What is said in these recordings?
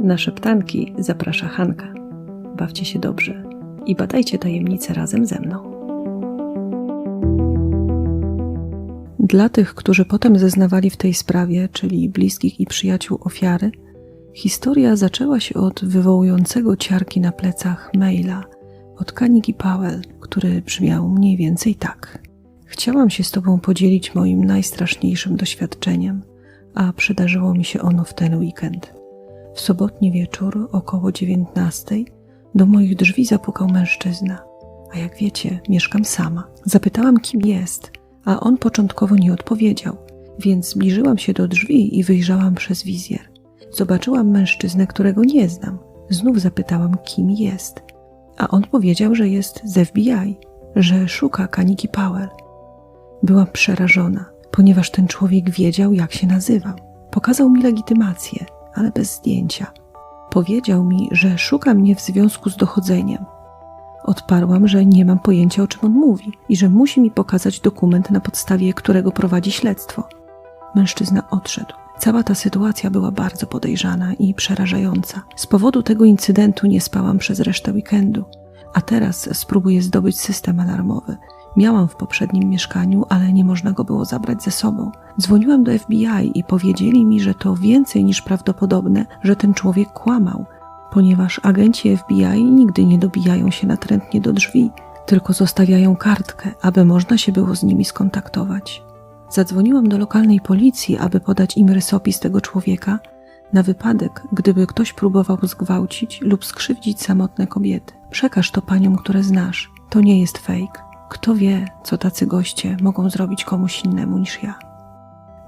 Na szeptanki zaprasza Hanka. Bawcie się dobrze i badajcie tajemnice razem ze mną. Dla tych, którzy potem zeznawali w tej sprawie, czyli bliskich i przyjaciół ofiary, historia zaczęła się od wywołującego ciarki na plecach maila od Kaniki Powell, który brzmiał mniej więcej tak. Chciałam się z Tobą podzielić moim najstraszniejszym doświadczeniem, a przydarzyło mi się ono w ten weekend. W sobotni wieczór około dziewiętnastej do moich drzwi zapukał mężczyzna, a jak wiecie, mieszkam sama. Zapytałam, kim jest, a on początkowo nie odpowiedział, więc zbliżyłam się do drzwi i wyjrzałam przez wizjer. Zobaczyłam mężczyznę, którego nie znam. Znów zapytałam, kim jest, a on powiedział, że jest z FBI, że szuka Kaniki Powell. Byłam przerażona, ponieważ ten człowiek wiedział, jak się nazywam. Pokazał mi legitymację, ale bez zdjęcia. Powiedział mi, że szuka mnie w związku z dochodzeniem. Odparłam, że nie mam pojęcia, o czym on mówi i że musi mi pokazać dokument, na podstawie którego prowadzi śledztwo. Mężczyzna odszedł. Cała ta sytuacja była bardzo podejrzana i przerażająca. Z powodu tego incydentu nie spałam przez resztę weekendu, a teraz spróbuję zdobyć system alarmowy. Miałam w poprzednim mieszkaniu, ale nie można go było zabrać ze sobą. Dzwoniłam do FBI i powiedzieli mi, że to więcej niż prawdopodobne, że ten człowiek kłamał, ponieważ agenci FBI nigdy nie dobijają się natrętnie do drzwi, tylko zostawiają kartkę, aby można się było z nimi skontaktować. Zadzwoniłam do lokalnej policji, aby podać im rysopis tego człowieka, na wypadek, gdyby ktoś próbował zgwałcić lub skrzywdzić samotne kobiety. Przekaż to paniom, które znasz. To nie jest fake. Kto wie, co tacy goście mogą zrobić komuś innemu niż ja.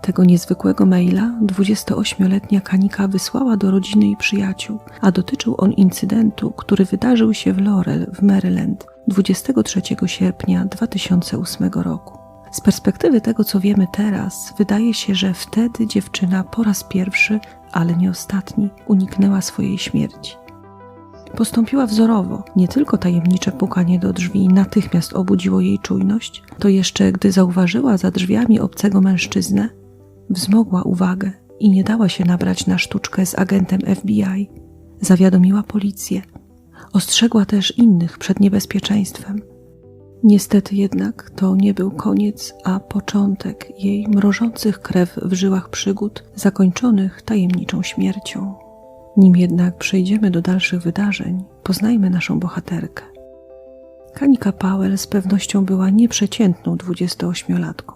Tego niezwykłego maila 28-letnia Kanika wysłała do rodziny i przyjaciół, a dotyczył on incydentu, który wydarzył się w Laurel w Maryland 23 sierpnia 2008 roku. Z perspektywy tego, co wiemy teraz, wydaje się, że wtedy dziewczyna po raz pierwszy, ale nie ostatni, uniknęła swojej śmierci. Postąpiła wzorowo, nie tylko tajemnicze pukanie do drzwi natychmiast obudziło jej czujność, to jeszcze gdy zauważyła za drzwiami obcego mężczyznę, wzmogła uwagę i nie dała się nabrać na sztuczkę z agentem FBI. Zawiadomiła policję. Ostrzegła też innych przed niebezpieczeństwem. Niestety jednak to nie był koniec, a początek jej mrożących krew w żyłach przygód, zakończonych tajemniczą śmiercią. Nim jednak przejdziemy do dalszych wydarzeń, poznajmy naszą bohaterkę. Kanika Powell z pewnością była nieprzeciętną 28-latką.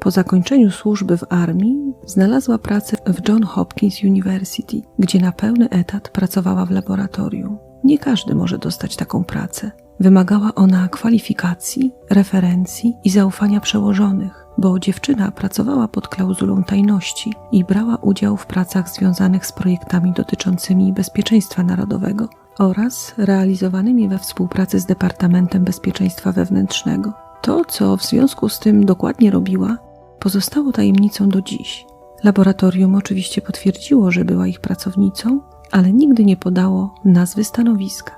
Po zakończeniu służby w armii znalazła pracę w John Hopkins University, gdzie na pełny etat pracowała w laboratorium. Nie każdy może dostać taką pracę. Wymagała ona kwalifikacji, referencji i zaufania przełożonych, bo dziewczyna pracowała pod klauzulą tajności i brała udział w pracach związanych z projektami dotyczącymi bezpieczeństwa narodowego oraz realizowanymi we współpracy z Departamentem Bezpieczeństwa Wewnętrznego. To, co w związku z tym dokładnie robiła, pozostało tajemnicą do dziś. Laboratorium oczywiście potwierdziło, że była ich pracownicą, ale nigdy nie podało nazwy stanowiska.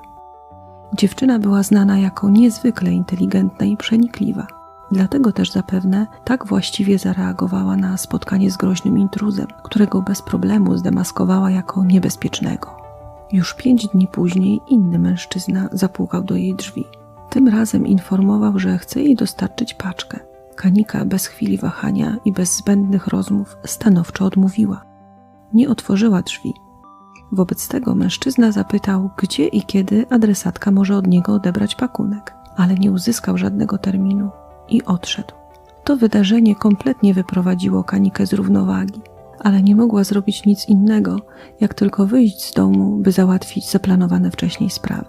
Dziewczyna była znana jako niezwykle inteligentna i przenikliwa. Dlatego też zapewne tak właściwie zareagowała na spotkanie z groźnym intruzem, którego bez problemu zdemaskowała jako niebezpiecznego. Już pięć dni później inny mężczyzna zapukał do jej drzwi. Tym razem informował, że chce jej dostarczyć paczkę. Kanika bez chwili wahania i bez zbędnych rozmów stanowczo odmówiła. Nie otworzyła drzwi, Wobec tego mężczyzna zapytał, gdzie i kiedy adresatka może od niego odebrać pakunek, ale nie uzyskał żadnego terminu i odszedł. To wydarzenie kompletnie wyprowadziło Kanikę z równowagi, ale nie mogła zrobić nic innego, jak tylko wyjść z domu, by załatwić zaplanowane wcześniej sprawy.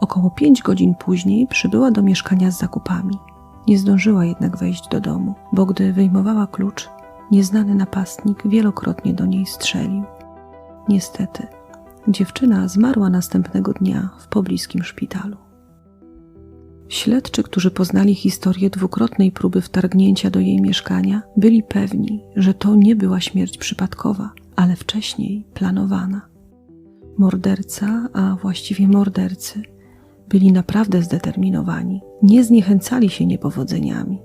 Około pięć godzin później przybyła do mieszkania z zakupami. Nie zdążyła jednak wejść do domu, bo gdy wyjmowała klucz, nieznany napastnik wielokrotnie do niej strzelił. Niestety, Dziewczyna zmarła następnego dnia w pobliskim szpitalu. Śledczy, którzy poznali historię dwukrotnej próby wtargnięcia do jej mieszkania, byli pewni, że to nie była śmierć przypadkowa, ale wcześniej planowana. Morderca, a właściwie mordercy, byli naprawdę zdeterminowani, nie zniechęcali się niepowodzeniami.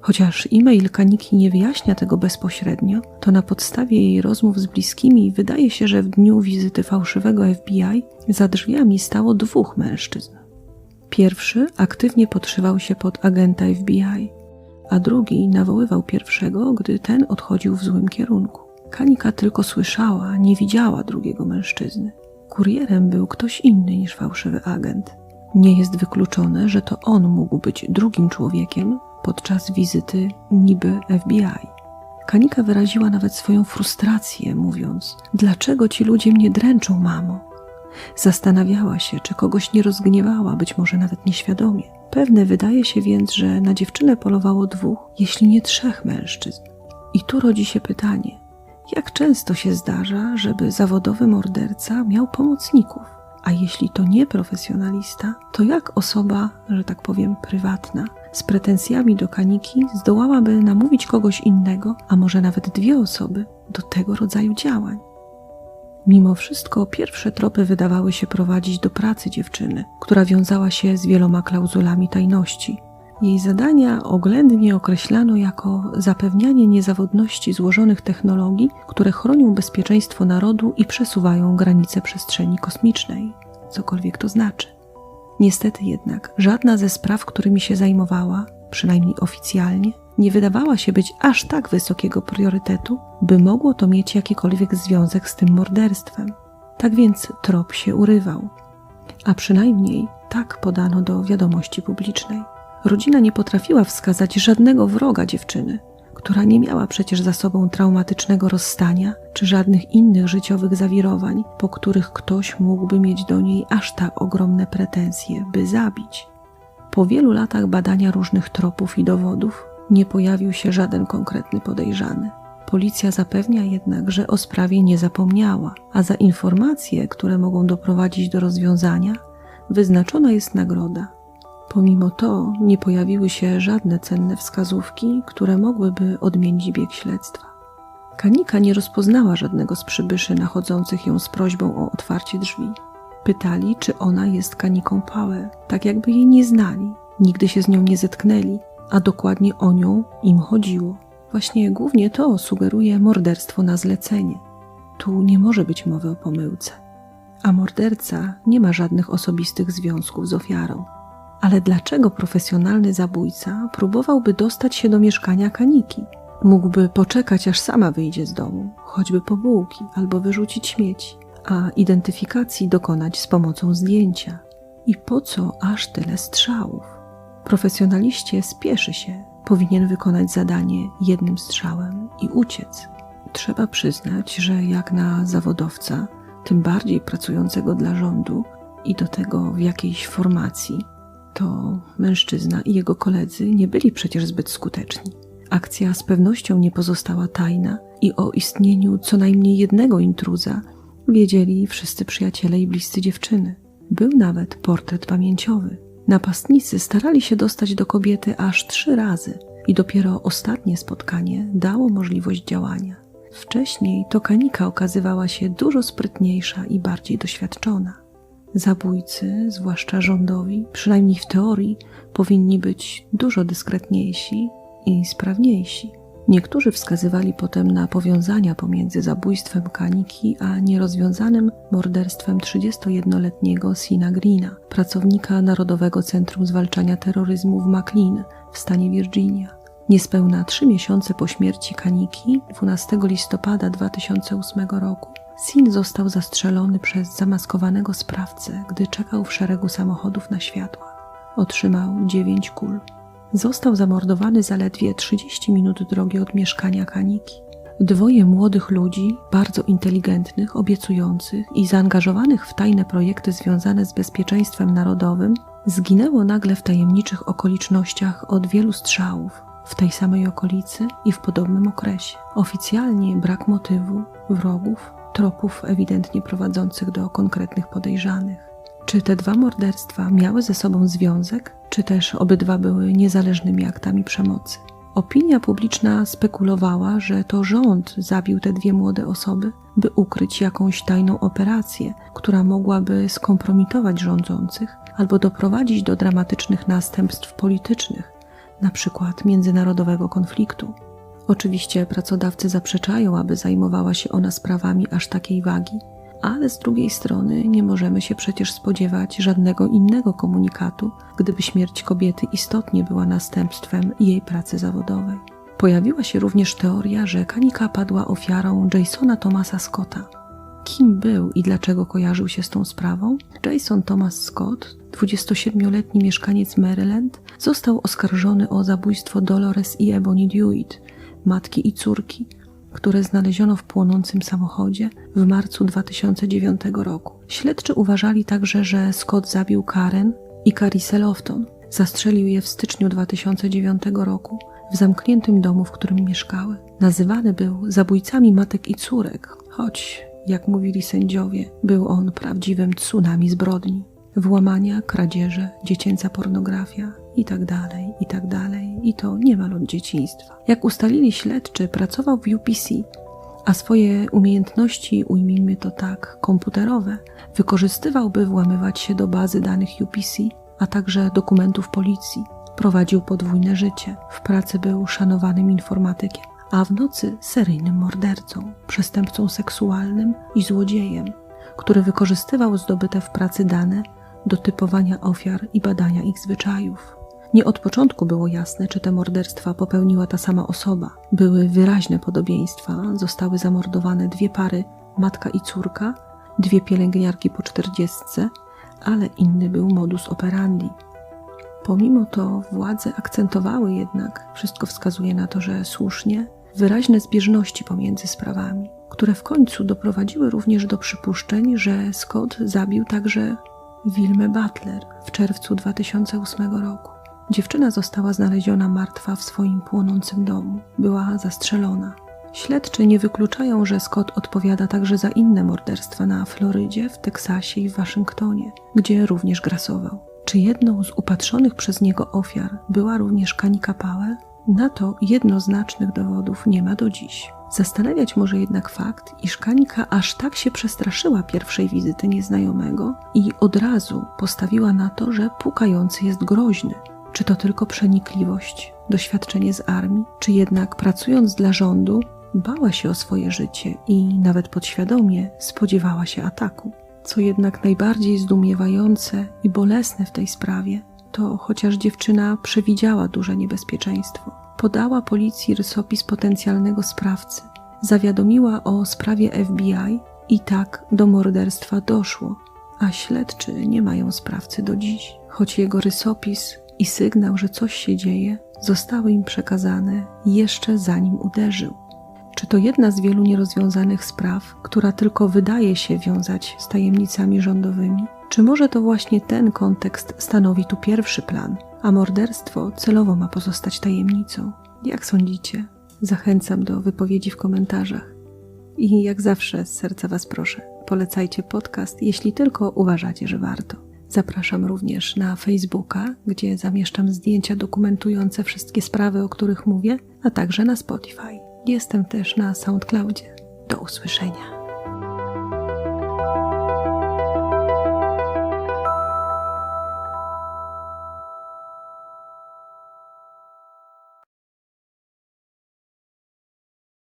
Chociaż e-mail Kaniki nie wyjaśnia tego bezpośrednio, to na podstawie jej rozmów z bliskimi wydaje się, że w dniu wizyty fałszywego FBI za drzwiami stało dwóch mężczyzn. Pierwszy aktywnie podszywał się pod agenta FBI, a drugi nawoływał pierwszego, gdy ten odchodził w złym kierunku. Kanika tylko słyszała, nie widziała drugiego mężczyzny. Kurierem był ktoś inny niż fałszywy agent. Nie jest wykluczone, że to on mógł być drugim człowiekiem podczas wizyty niby FBI. Kanika wyraziła nawet swoją frustrację, mówiąc: Dlaczego ci ludzie mnie dręczą, mamo? Zastanawiała się, czy kogoś nie rozgniewała, być może nawet nieświadomie. Pewne wydaje się więc, że na dziewczynę polowało dwóch, jeśli nie trzech mężczyzn. I tu rodzi się pytanie: jak często się zdarza, żeby zawodowy morderca miał pomocników? A jeśli to nie profesjonalista, to jak osoba, że tak powiem, prywatna, z pretensjami do kaniki zdołałaby namówić kogoś innego, a może nawet dwie osoby, do tego rodzaju działań? Mimo wszystko pierwsze tropy wydawały się prowadzić do pracy dziewczyny, która wiązała się z wieloma klauzulami tajności. Jej zadania oględnie określano jako zapewnianie niezawodności złożonych technologii, które chronią bezpieczeństwo narodu i przesuwają granice przestrzeni kosmicznej, cokolwiek to znaczy. Niestety jednak żadna ze spraw, którymi się zajmowała, przynajmniej oficjalnie, nie wydawała się być aż tak wysokiego priorytetu, by mogło to mieć jakikolwiek związek z tym morderstwem. Tak więc trop się urywał, a przynajmniej tak podano do wiadomości publicznej. Rodzina nie potrafiła wskazać żadnego wroga dziewczyny, która nie miała przecież za sobą traumatycznego rozstania czy żadnych innych życiowych zawirowań, po których ktoś mógłby mieć do niej aż tak ogromne pretensje, by zabić. Po wielu latach badania różnych tropów i dowodów nie pojawił się żaden konkretny podejrzany. Policja zapewnia jednak, że o sprawie nie zapomniała, a za informacje, które mogą doprowadzić do rozwiązania, wyznaczona jest nagroda. Pomimo to nie pojawiły się żadne cenne wskazówki, które mogłyby odmienić bieg śledztwa. Kanika nie rozpoznała żadnego z przybyszy nachodzących ją z prośbą o otwarcie drzwi. Pytali, czy ona jest Kaniką Power, tak jakby jej nie znali, nigdy się z nią nie zetknęli, a dokładnie o nią im chodziło. Właśnie głównie to sugeruje morderstwo na zlecenie. Tu nie może być mowy o pomyłce. A morderca nie ma żadnych osobistych związków z ofiarą. Ale dlaczego profesjonalny zabójca próbowałby dostać się do mieszkania Kaniki? Mógłby poczekać, aż sama wyjdzie z domu, choćby po bułki albo wyrzucić śmieci, a identyfikacji dokonać z pomocą zdjęcia. I po co aż tyle strzałów? Profesjonaliście spieszy się, powinien wykonać zadanie jednym strzałem i uciec. Trzeba przyznać, że jak na zawodowca, tym bardziej pracującego dla rządu i do tego w jakiejś formacji, to mężczyzna i jego koledzy nie byli przecież zbyt skuteczni. Akcja z pewnością nie pozostała tajna i o istnieniu co najmniej jednego intruza wiedzieli wszyscy przyjaciele i bliscy dziewczyny. Był nawet portret pamięciowy. Napastnicy starali się dostać do kobiety aż trzy razy i dopiero ostatnie spotkanie dało możliwość działania. Wcześniej to Kanika okazywała się dużo sprytniejsza i bardziej doświadczona. Zabójcy, zwłaszcza rządowi, przynajmniej w teorii, powinni być dużo dyskretniejsi i sprawniejsi. Niektórzy wskazywali potem na powiązania pomiędzy zabójstwem Kaniki a nierozwiązanym morderstwem 31-letniego Sina Greena, pracownika Narodowego Centrum Zwalczania Terroryzmu w McLean w stanie Virginia. Niespełna trzy miesiące po śmierci Kaniki, 12 listopada 2008 roku, Sin został zastrzelony przez zamaskowanego sprawcę, gdy czekał w szeregu samochodów na światła. Otrzymał dziewięć kul. Został zamordowany zaledwie 30 minut drogi od mieszkania Kaniki. Dwoje młodych ludzi, bardzo inteligentnych, obiecujących i zaangażowanych w tajne projekty związane z bezpieczeństwem narodowym, zginęło nagle w tajemniczych okolicznościach od wielu strzałów, w tej samej okolicy i w podobnym okresie. Oficjalnie brak motywu, wrogów, tropów ewidentnie prowadzących do konkretnych podejrzanych. Czy te dwa morderstwa miały ze sobą związek, czy też obydwa były niezależnymi aktami przemocy? Opinia publiczna spekulowała, że to rząd zabił te dwie młode osoby, by ukryć jakąś tajną operację, która mogłaby skompromitować rządzących albo doprowadzić do dramatycznych następstw politycznych, przykład międzynarodowego konfliktu. Oczywiście pracodawcy zaprzeczają, aby zajmowała się ona sprawami aż takiej wagi, ale z drugiej strony nie możemy się przecież spodziewać żadnego innego komunikatu, gdyby śmierć kobiety istotnie była następstwem jej pracy zawodowej. Pojawiła się również teoria, że Kanika padła ofiarą Jasona Thomasa Scotta. Kim był i dlaczego kojarzył się z tą sprawą? Jason Thomas Scott, 27-letni mieszkaniec Maryland, został oskarżony o zabójstwo Dolores i Ebony Dewitt, matki i córki, które znaleziono w płonącym samochodzie w marcu 2009 roku. Śledczy uważali także, że Scott zabił Karen i Carisę Lofton. Zastrzelił je w styczniu 2009 roku w zamkniętym domu, w którym mieszkały. Nazywany był zabójcami matek i córek, choć, jak mówili sędziowie, był on prawdziwym tsunami zbrodni. Włamania, kradzieże, dziecięca pornografia i tak dalej, i tak. I to niemal od dzieciństwa. Jak ustalili śledczy, pracował w UPC, a swoje umiejętności, ujmijmy to tak, komputerowe, wykorzystywał, by włamywać się do bazy danych UPC, a także dokumentów policji. Prowadził podwójne życie. W pracy był szanowanym informatykiem, a w nocy seryjnym mordercą, przestępcą seksualnym i złodziejem, który wykorzystywał zdobyte w pracy dane do typowania ofiar i badania ich zwyczajów. Nie od początku było jasne, czy te morderstwa popełniła ta sama osoba. Były wyraźne podobieństwa. Zostały zamordowane dwie pary, matka i córka, dwie pielęgniarki po czterdziestce, ale inny był modus operandi. Pomimo to władze akcentowały jednak, wszystko wskazuje na to, że słusznie, wyraźne zbieżności pomiędzy sprawami, które w końcu doprowadziły również do przypuszczeń, że Scott zabił także Wilmę Butler w czerwcu 2008 roku. Dziewczyna została znaleziona martwa w swoim płonącym domu. Była zastrzelona. Śledczy nie wykluczają, że Scott odpowiada także za inne morderstwa na Florydzie, w Teksasie i w Waszyngtonie, gdzie również grasował. Czy jedną z upatrzonych przez niego ofiar była również Kanika Powell? Na to jednoznacznych dowodów nie ma do dziś. Zastanawiać może jednak fakt, iż Kanika aż tak się przestraszyła pierwszej wizyty nieznajomego i od razu postawiła na to, że pukający jest groźny. Czy to tylko przenikliwość, doświadczenie z armii, czy jednak pracując dla rządu, bała się o swoje życie i nawet podświadomie spodziewała się ataku? Co jednak najbardziej zdumiewające i bolesne w tej sprawie, to chociaż dziewczyna przewidziała duże niebezpieczeństwo, podała policji rysopis potencjalnego sprawcy, zawiadomiła o sprawie FBI i tak do morderstwa doszło, a śledczy nie mają sprawcy do dziś. Choć jego rysopis i sygnał, że coś się dzieje, zostały im przekazane jeszcze zanim uderzył. Czy to jedna z wielu nierozwiązanych spraw, która tylko wydaje się wiązać z tajemnicami rządowymi? Czy może to właśnie ten kontekst stanowi tu pierwszy plan, a morderstwo celowo ma pozostać tajemnicą? Jak sądzicie? Zachęcam do wypowiedzi w komentarzach. I jak zawsze z serca Was proszę, polecajcie podcast, jeśli tylko uważacie, że warto. Zapraszam również na Facebooka, gdzie zamieszczam zdjęcia dokumentujące wszystkie sprawy, o których mówię, a także na Spotify. Jestem też na SoundCloudzie. Do usłyszenia.